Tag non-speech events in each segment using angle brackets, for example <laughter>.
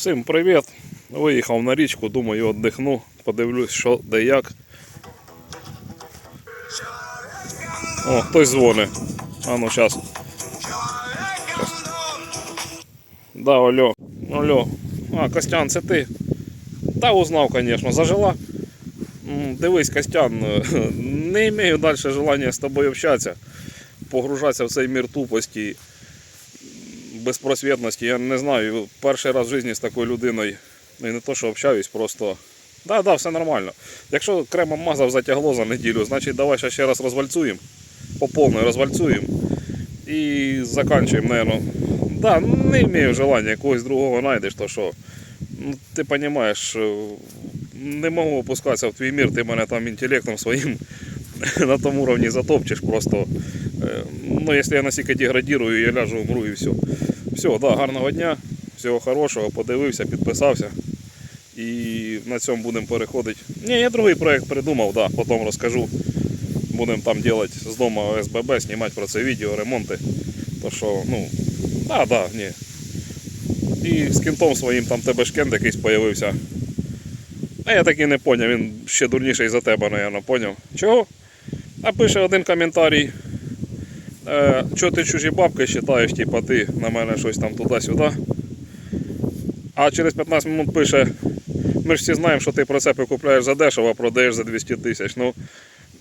Всім привіт! Виїхав на річку, думаю, віддихну, подивлюсь, що де як. О, хтось дзвонить. А ну зараз. Да, алло. Алло. А, Костян, це ти. Та узнав, звісно, зажила. Дивись, Костян, <laughs> не маю далі желання з тобою общатися, погружатися в цей мір тупості, безпросвітності. Я не знаю, перший раз в житті з такою людиною, ну не то, що общаюсь, просто. Да, да, все нормально. Якщо кремом мазав затягло за неділю, значить давай ще ще раз розвальцуємо. По повній розвальцуємо. І заканчуємо, наверное. Да, не маю желання когось другого знайдеш, то що. Ну, ти розумієш, не можу опускатися в твій мір, ти мене там інтелектом своїм <laughs> на тому рівні затопчеш просто. Е, Ну, якщо я настільки деградірую, я ляжу, умру і все. Все, да, гарного дня, всього хорошого, подивився, підписався. І на цьому будемо переходити. Ні, я другий проєкт придумав, да, потім розкажу. Будемо там робити з дому СББ, знімати про це відео, ремонти. То що, ну, да, да, ні. І з кінтом своїм там тебе шкент якийсь появився. А я так і не поняв, він ще дурніший за тебе, напевно, поняв. Чого? А пише один коментарій. Е, Чого ти чужі бабки вважаєш, типа ти на мене щось там туди-сюди. А через 15 минут пише, ми ж всі знаємо, що ти прицепи купляєш за дешево, а продаєш за 200 тисяч. Ну,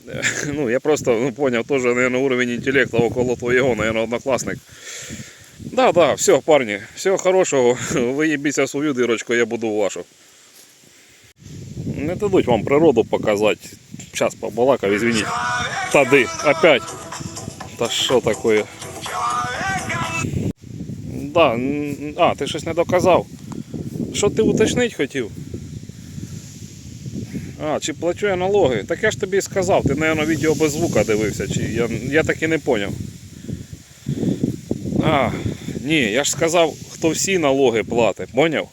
е, <laughs> ну, я просто ну, поняв, теж, наверное, уровень інтелекту около твоєго, наверное, однокласник. Да, да, все, парні, всього хорошого. <laughs> Ви їбіться свою дирочку, я буду вашу. Не дадуть вам природу показати. Сейчас побалакав, извините. Тады, опять. Та що таке? Да, а, ти щось не доказав. Що ти уточнити хотів? А, чи плачу я налоги? Так я ж тобі і сказав, ти, мабуть, відео без звука дивився, чи я, я так і не поняв. А, ні, я ж сказав, хто всі налоги платить, поняв?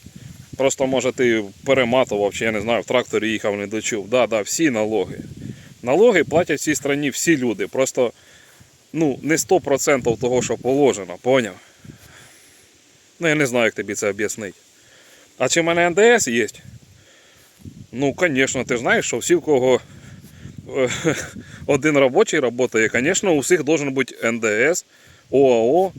Просто може ти перематував, чи я не знаю, в тракторі їхав, не дочув. Да, да, всі налоги. Налоги платять в цій країні всі люди. Просто ну, не 100% того, що положено, поняв? Ну, я не знаю, як тобі це об'яснити. А чи в мене НДС є? Ну, звісно, ти знаєш, що всі, в кого е, <laughs> один робочий працює, звісно, у всіх должен бути НДС, ОАО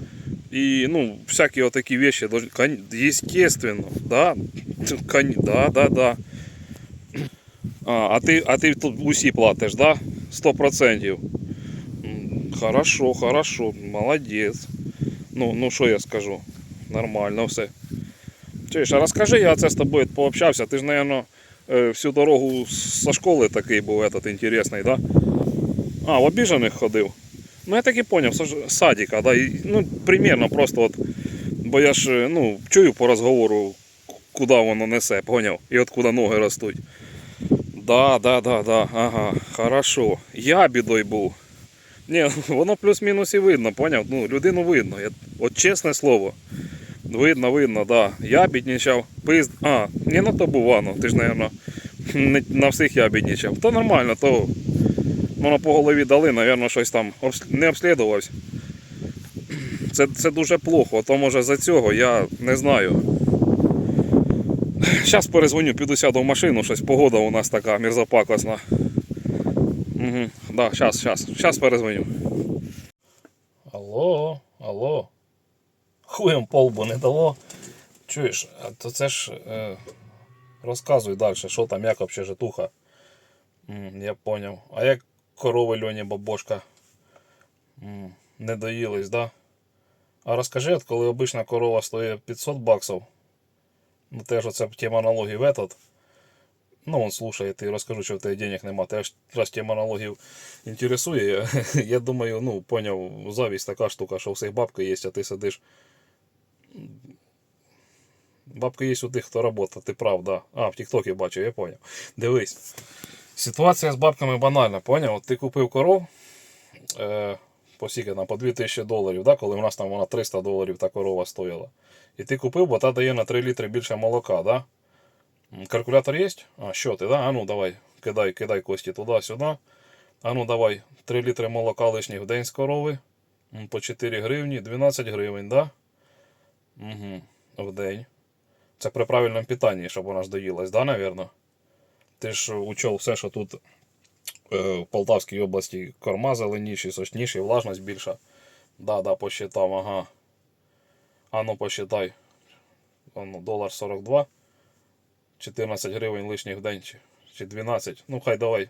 і ну, всякі вещи. должны- Естественно, да. <laughs> Да, да, да. А, а ти, а ти тут усі платиш, да? 100%. Хорошо, хорошо, молодець. Ну, ну що я скажу? Нормально все. Чуєш, а розкажи, я це з тобою пообщався. Ти ж, мабуть, всю дорогу зі школи такий був этот інтересний, да? А, в обіжених ходив. Ну я так і зрозумів, садика, да? Ну, примерно просто от. Бо я ж е, ну, чую по розговору, куди воно несе, поняв? І от куди ноги ростуть. Да, да, да, да, ага, хорошо. Я бідой був. Ні, воно плюс-мінус і видно, поняв? Ну, людину видно. Я, от чесне слово. Видно, видно, да. Я біднічав. Пизд... А, не на то бувано. Ти ж, мабуть, не на всіх я біднічав. То нормально, то воно по голові дали, мабуть, щось там не обслідувався. Це, це дуже плохо, то може за цього я не знаю. Зараз перезвоню, піду сяду в машину, щось погода у нас така мерзопакосна. Угу, да, зараз, зараз, зараз перезвоню. Алло, алло. Хуєм полбу не дало. Чуєш, а то це ж е, розказуй далі, що там, як взагалі житуха. М, я поняв. А як корови льоні бабошка? М, не доїлись, да? А розкажи, от коли обична корова стоїть 500 баксів, ну теж оце тема налогів этот. Ну, он слушає, ти розкажу, що в тебе денег нема. Теж раз тема налогів інтересує. <laughs> Я, думаю, ну, поняв, завість така штука, що у всіх бабки є, а ти сидиш. Бабки є у тих, хто працює, ти прав, да. А, в Тіктокі бачу, я поняв. Дивись. Ситуація з бабками банальна, поняв? От ти купив коров е, по скільки там, по 2000 доларів, да? коли в нас там вона 300 доларів та корова стояла. І ти купив, бо та дає на 3 літри більше молока, да? Калькулятор є? А, ти, да? А ну давай, кидай, кидай кості туди-сюди. А ну давай, 3 літри молока лишніх в день з корови. По 4 гривні, 12 гривень, да? Угу. В день. Це при правильному питанні, щоб вона ж доїлась, да, навірно? Ти ж учел все, що тут е, в Полтавській області корма зеленіші, сочніші, влажність більша. Да, да, посчитав, ага. А ну посчитай. Ну, долар 42. 14 гривень лишніх в день чи, чи 12. Ну хай давай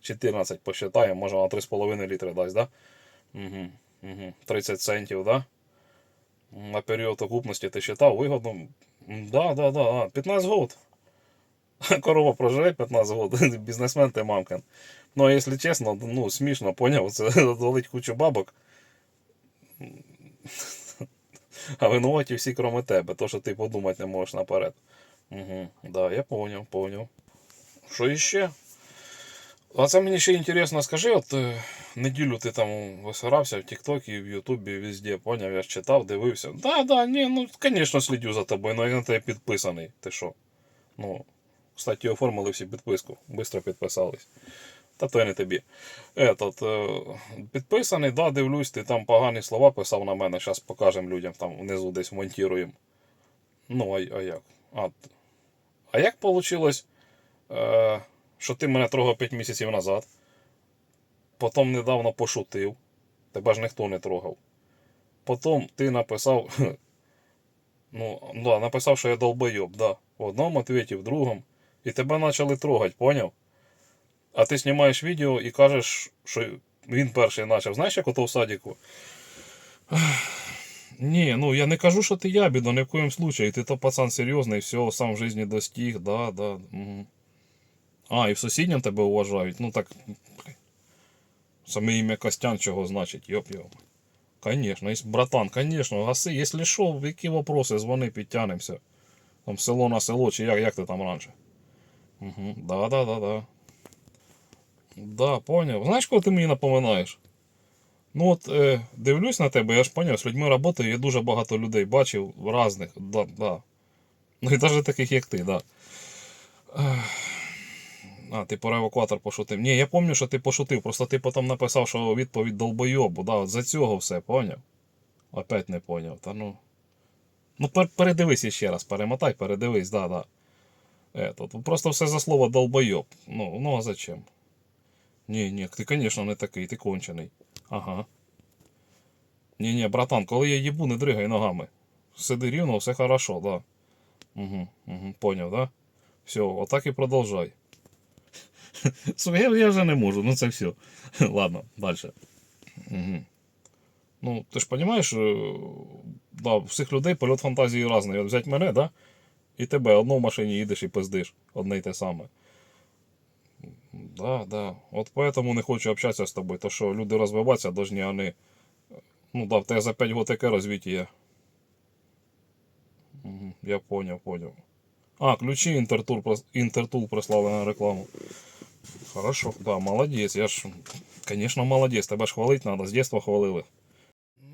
14 посчитаємо, може на 3,5 літри дасть, да? Угу, угу. 30 центів, да? На період окупності ти считав вигодно? Да, да, да, 15 год. <laughs> Корова проживе 15 год, <laughs> бізнесмен ти мамкин. Ну, а якщо чесно, ну, смішно, поняв, це <laughs> долить кучу бабок. А винуваті всі, кроме тебе, то, що ти подумати не можеш наперед. Угу, да, я поняв, поняв. Що іще? А це мені ще інтересно, скажи, от е, неділю ти там висирався в Тіктокі, в Ютубі, везде, поняв, я ж читав, дивився. Да, да, ні, ну, звісно, слідю за тобою, ну я на тебе підписаний. Ти що? Ну, кстати, оформили всі підписку, швидко підписались. Та то не тобі. Этот, е, підписаний, да, дивлюсь, ти там погані слова писав на мене. Зараз покажемо людям, там внизу десь монтуємо. Ну, а, а як? А, а як вийшло, е, що ти мене трогав 5 місяців назад, потім недавно пошутив, тебе ж ніхто не трогав. Потім ти написав, <laughs> ну, да, написав, що я долбойоб, да. В одному ответі, в другому. І тебе почали трогати, поняв? А ти знімаєш відео і кажеш, що він перший почав. Знаєш, як ото в садіку? Ні, ну я не кажу, що ти ябіда, ні в коєму случаї. Ти то пацан серйозний, все, сам в житті достиг, да, да. Угу. А, і в сусідням тебе уважають. Ну так. Саме ім'я Костян чого значить, йоп йоп. Конечно, братан, конечно, гаси, якщо що, які вопроси, дзвони, підтягнемося. Там село на село, чи як, як ти там раніше? Угу. Да, да, да, да. Да, поняв. Знаєш, кого ти мені напоминаєш? Ну от е, дивлюсь на тебе, я ж поняв, з людьми працюю, я дуже багато людей бачив різних, да, да. Ну і навіть таких, як ти, да. А, ти про евакуатор пошутив. Ні, я пам'ятаю, що ти пошутив, просто ти потім написав, що відповідь долбойобу, да, от за цього все, поняв? Опять не поняв. Та ну. Ну, пер- передивись ще раз, перемотай, передивись, да, да. Этот, просто все за слово долбойоб. Ну, ну а зачем? Ні, ні, ти, звісно, не такий, ти кончений. Ага. Ні, ні, братан, коли я їбу, не дригай ногами. Сиди рівно, все хорошо, да. Угу, угу, поняв, да? Все, отак і продовжай. <laughs> Я, вже не можу, ну це все. <laughs> Ладно, далі. Угу. Ну, ти ж розумієш, да, у всіх людей польот фантазії різний. Взять мене, да? І тебе одно в машині їдеш і пиздиш. Одне й те саме. Да, да. От поэтому не хочу общатися з тобою. То що люди розвиватися а не. Ну да, в тебе за 5 років таке. Угу, я поняв, поняв. А, ключі Інтертул, Інтертул прислали на рекламу. Хорошо, да, молодець. Я ж, звісно, молодець. Тебе ж хвалити треба, з дитинства хвалили.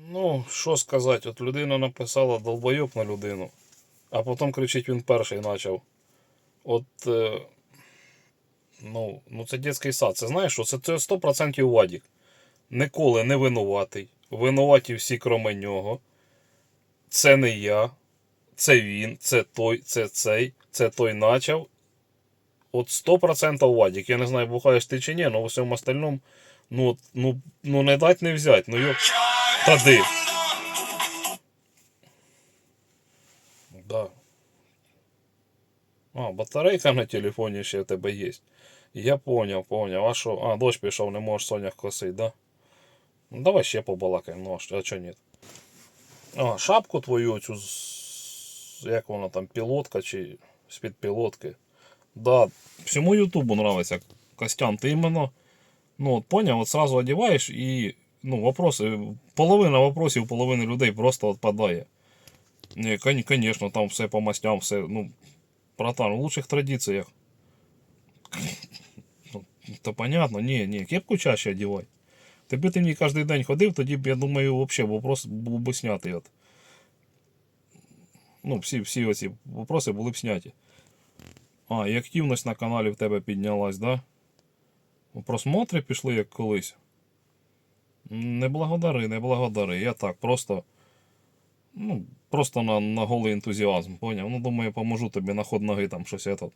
Ну, що сказати, от людина написала долбойоб на людину, а потім кричить, він перший почав. От. Ну, ну це дитячий сад. Це знаєш, що це, це 100% Вадік. Ніколи не винуватий. Винуваті всі кроме нього. Це не я. Це він, це той, це цей, це той начав. От 100% Вадік. Я не знаю, бухаєш ти чи ні, але в усьому остальному, ну, ну, ну не дать не взять. Ну йо. Та ди. Да. А, батарейка на телефоні ще в тебе є. Я поняв, поняв. А що? А, дощ пішов, не можеш сонях косить, да? Ну давай ще побалакаємо, ну а чого ні? А, шапку твою цю як вона там, пілотка чи з-під пілотки. Да, всьому Ютубу нравиться. Костян, ти іменно, ну от поняв, от сразу одягаєш і ну, вопроси, половина вопросів, половини людей просто відпадає. Конечно, там все по мастям, все, ну, братан, в лучших традиціях. Ну, То понятно, ні, ні, кепку чаще одягай. Тебе ти мені кожен день ходив, тоді б, я думаю, взагалі вопрос був би снятий. От. Ну, всі, всі оці вопроси були б сняті. А, і активність на каналі в тебе піднялась, да? Просмотри пішли як колись. Не благодари, не благодари. Я так просто. Ну, просто на, на голий ентузіазм, поняв? Ну, думаю, поможу тобі на ход ноги там щось этот.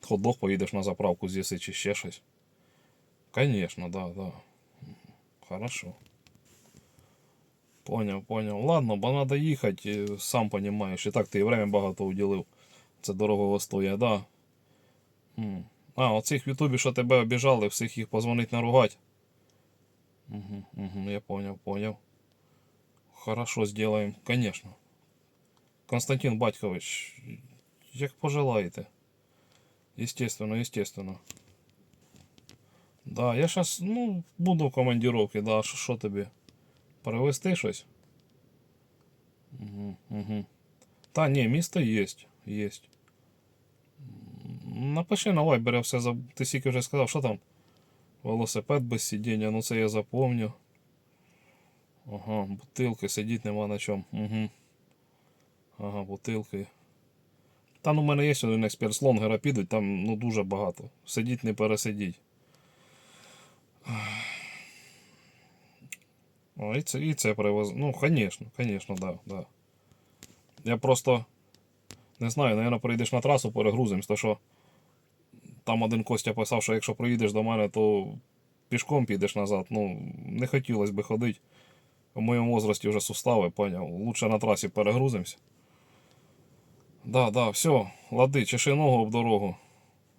Хот-дог поїдеш на заправку з'їси чи ще щось. Конечно, да, да. Хорошо. Понял, понял. Ладно, бо надо їхати, сам понимаєш. І так ти время багато уділив. Це дорого стоїть, да. А, оцих в Ютубі, що тебе обіжали, всіх їх позвонить наругать. Угу, угу, я понял, понял. Хорошо, сделаем, конечно. Константин Батькович, як пожелаєте. Естественно, естественно. Да, я сейчас, ну, буду в командировке, да, що що тобі? Перевести щось? Угу, угу. Та ні, місто є, є. М, Напиши на вайбері все за. Ти стільки вже сказав, що там? Велосипед без сидіння, ну це я запомню. Ага, бутилки, сидіти нема на чому. Угу. Ага, бутилки. Та ну в мене є один експерт з лонгера підуть, там ну дуже багато. Сидіть, не пересидіть. І це, і це привоз. Ну, звісно, звісно, да, да. Я просто не знаю, наверное, прийдеш на трасу, перегрузимось, то що там один Костя писав, що якщо приїдеш до мене, то пішком підеш назад. Ну, не хотілося би ходити. В моєму возрасті вже сустави, поняв. Лучше на трасі перегрузимось. Да, да, все, лади, чеши ногу об дорогу.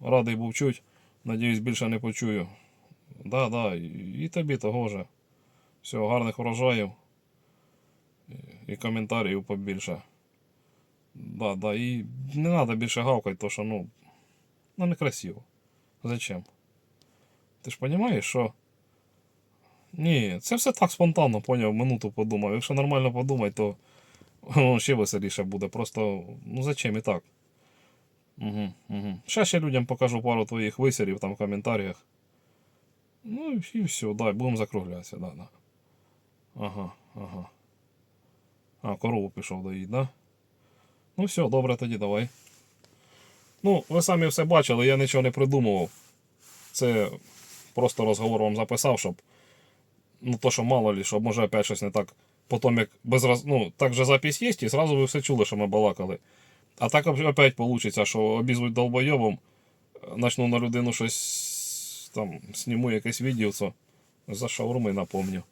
Радий був чуть. Надіюсь, більше не почую. Да, да, і, тобі того же. Все, гарних врожаїв. І- І коментарів побільше. Да, да, і не треба більше гавкати, то що, ну, ну некрасиво. Зачем? Ти ж розумієш, що. Ні, це все так спонтанно, поняв, минуту подумав. Якщо нормально подумати, то воно <laughs> ще веселіше буде. Просто, ну зачем і так? Угу, угу. Ще ще людям покажу пару твоїх висерів там в коментарях. Ну і- і все, дай, будемо закруглятися, да, да. Ага, ага. А, корову пішов доїть, да? Ну все, добре тоді, давай. Ну, ви самі все бачили, я нічого не придумував. Це просто розговор вам записав, щоб. Ну, то, що мало лі, щоб може опять щось не так. Потім як без роз... Ну, так же запись є, і зразу ви все чули, що ми балакали. А так опять вийде, що обізвуть долбойобом, начну на людину щось там сніму якесь відео за шаурми, напомню.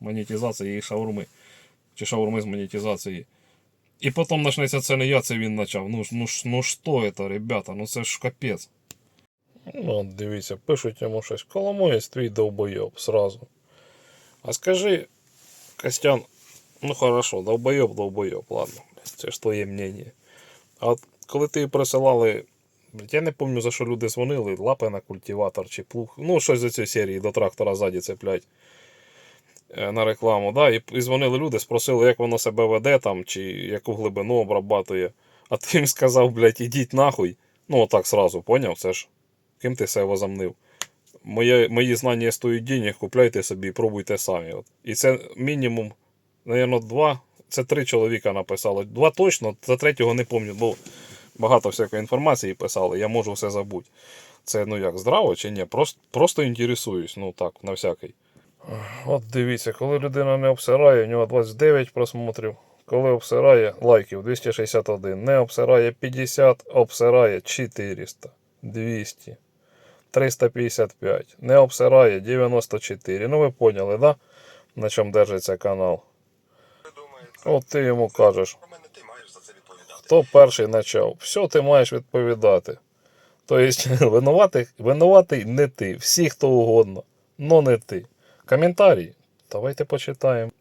Монетизації і шаурми. Чи шаурми з монетизації. І потім почнеться це не я, це він почав. Ну, ну, ну що це, ребята? Ну це ж капець. Ну, дивіться, пишуть йому щось. Коломоєць твій довбойоб сразу. А скажи, Костян, ну хорошо, долбойоб, долбойоб, ладно, це ж твоє мнення. А от коли ти присилали, я не пам'ятаю, за що люди дзвонили, лапи на культиватор чи плуг, ну щось з цієї серії до трактора ззаді цеплять е, на рекламу, да, і, і дзвонили люди, спросили, як воно себе веде там, чи яку глибину обрабатує. А ти їм сказав, блядь, ідіть нахуй. Ну, отак сразу, поняв? Це ж ким ти себе возомнив? Моє, мої знання стоять денег, купляйте собі пробуйте самі. От. І це мінімум, напевно, два, це три чоловіка написали. Два точно, за третього не пам'ятаю, бо багато всякої інформації писали, я можу все забути. Це ну як, здраво чи ні? Просто, просто інтересуюсь, ну так, на всякий. От дивіться, коли людина не обсирає, у нього 29 просмотрів. Коли обсирає лайків 261, не обсирає 50, обсирає 400, 200, 355, не обсирає 94. Ну ви поняли, да? На чому держиться канал. От ти йому кажеш, хто перший почав. Все ти маєш відповідати. Тобто, <laughs> винуватий, винуватий не ти. Всі, хто угодно, но не ти. Коментарі. Давайте почитаємо.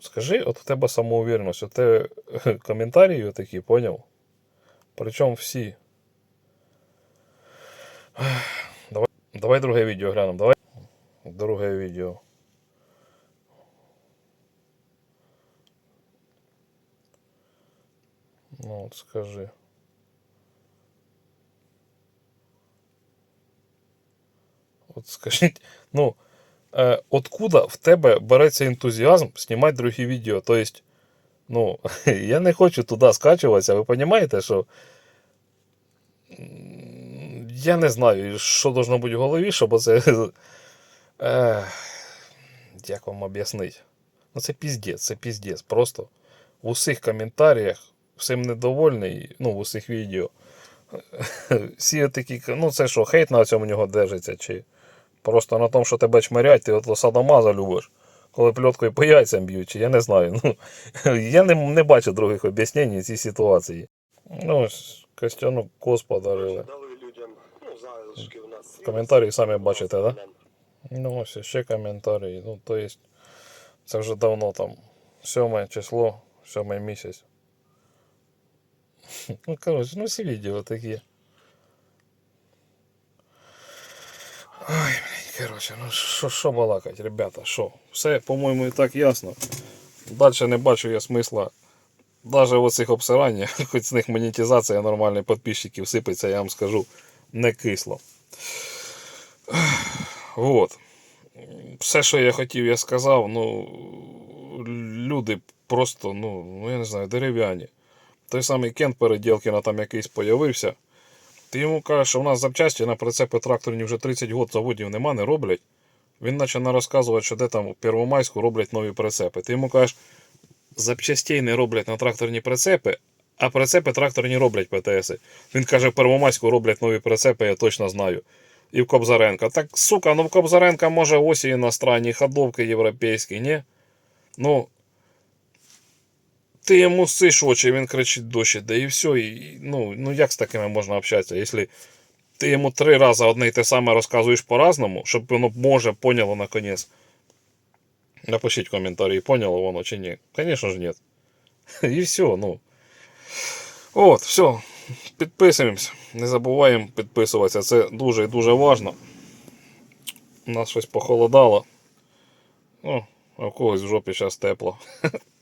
Скажи, от у тебе самоуверенність, у тебе <laughs> коментарі такі, поняв? Причому всі. Давай, друге відео глянемо. Давай. Друге відео. Ну, от скажи. От скажіть, ну, е, откуда в тебе береться ентузіазм знімати другі відео? Тобто, ну, <laughs> я не хочу туди скачуватися, ви розумієте, що. Я не знаю, що должно бути в голові, щоб це. <laughs> Е, як вам об'яснити? Ну, це піздець, це піздець. Просто в усіх коментарях, всім недовольний, ну, в усіх відео. <laughs> Всі такі, ну це що, хейт на цьому нього держиться, чи просто на тому, що тебе чмирять, ти от садомаза любиш. Коли пльоткою по яйцям б'ють, чи я не знаю. <laughs> Ну, я не, не бачу других об'яснень цій ситуації. Ну, Костяну кос подарили. Дали людям, ну, залишки у нас. Коментарі самі бачите, да? Ну, ось ще коментарі. Ну, то есть, це вже давно там. Сьоме число, сьомий місяць. <laughs> Ну, коротше, ну всі відео такі. Ой, коротше, ну що, що балакать, ребята, що? Все, по-моєму, і так ясно. Далі не бачу я смисла. Навіть в оцих обсираннях, <laughs> хоч з них монетизація нормальних підписчиків сипеться, я вам скажу, не кисло. Вот. Все, що я хотів, я сказав. Ну, люди просто, ну, ну я не знаю, дерев'яні. Той самий Кент Переділкіна там якийсь появився. Ти йому кажеш, що в нас запчасті на прицепи тракторні вже 30 років заводів нема, не роблять. Він почне розказувати, що де там у Первомайську роблять нові прицепи. Ти йому кажеш, запчастей не роблять на тракторні прицепи, а прицепи тракторні роблять ПТСи. Він каже, в Первомайську роблять нові прицепи, я точно знаю. І в Кобзаренка. Так, сука, ну в Кобзаренка може осі іностранні, ходовки європейські, ні? Ну. Ти йому сиш очі, він кричить дощ іде, і все. І, ну, ну як з такими можна общатися, якщо ти йому три рази одне й те саме розказуєш по-разному, щоб воно може поняло наконець. Напишіть в коментарі, поняло воно чи ні. Звісно ж ні. <laughs> І все, ну. От, все. Підписуємось. Не забуваємо підписуватися. Це дуже і дуже важно. У нас щось похолодало. Ну, а в когось в жопі зараз тепло. <laughs>